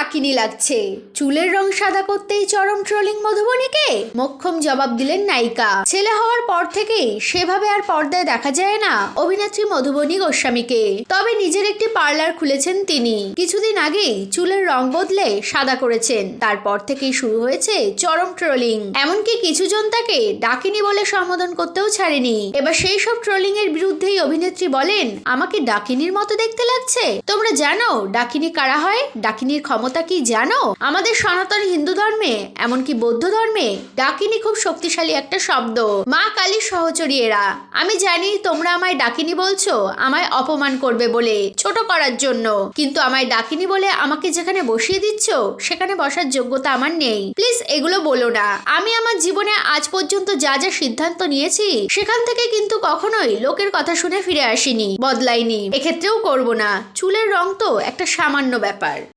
ডাকিনি লাগছে। চুলের রং সাদা করতেই চরম ট্রোলিং মধুবনীকে? মক্ষম জবাব দিলেন নায়িকা। ছেলে হওয়ার পর থেকেই সেভাবে আর পর্দায় দেখা যায় না অভিনেত্রী মধুবনী গোস্বামীকে। তবে নিজের একটি পার্লার খুলেছেন তিনি। কিছুদিন আগেই চুলের রং বদলে সাদা করেছেন। তারপর থেকেই শুরু হয়েছে চরম ট্রোলিং এমনকি কিছুজন তাকে ডাকিনি বলে সম্বোধন করতেও ছাড়েনি। এবার সেই সব ট্রোলিং এর বিরুদ্ধেই অভিনেত্রী বলেন, আমাকে ডাকিনির মতো দেখতে লাগছে। তোমরা জানো ডাকিনি কারা হয়? ডাকিনির ক্ষমতা কি জানো? আমাদের সনাতন হিন্দু ধর্মে, এমনকি বৌদ্ধ ধর্মে ডাকিনি খুব শক্তিশালী একটা শব্দ। মা কালীর সহচরী এরা আমি জানি তোমরা আমায় ডাকিনি বলছো, আমায় অপমান করবে বলে, ছোট করার জন্য। কিন্তু আমায় ডাকিনি বলে আমাকে যেখানে বসিয়ে দিচ্ছ, সেখানে বসার যোগ্যতা আমার নেই। প্লিজ এগুলো বলো না। আমি আমার জীবনে আজ পর্যন্ত যা যা সিদ্ধান্ত নিয়েছি, সেখান থেকে কিন্তু কখনোই লোকের কথা শুনে ফিরে আসিনি, বদলাইনি। এক্ষেত্রেও করব না। চুলের রং তো একটা সামান্য ব্যাপার।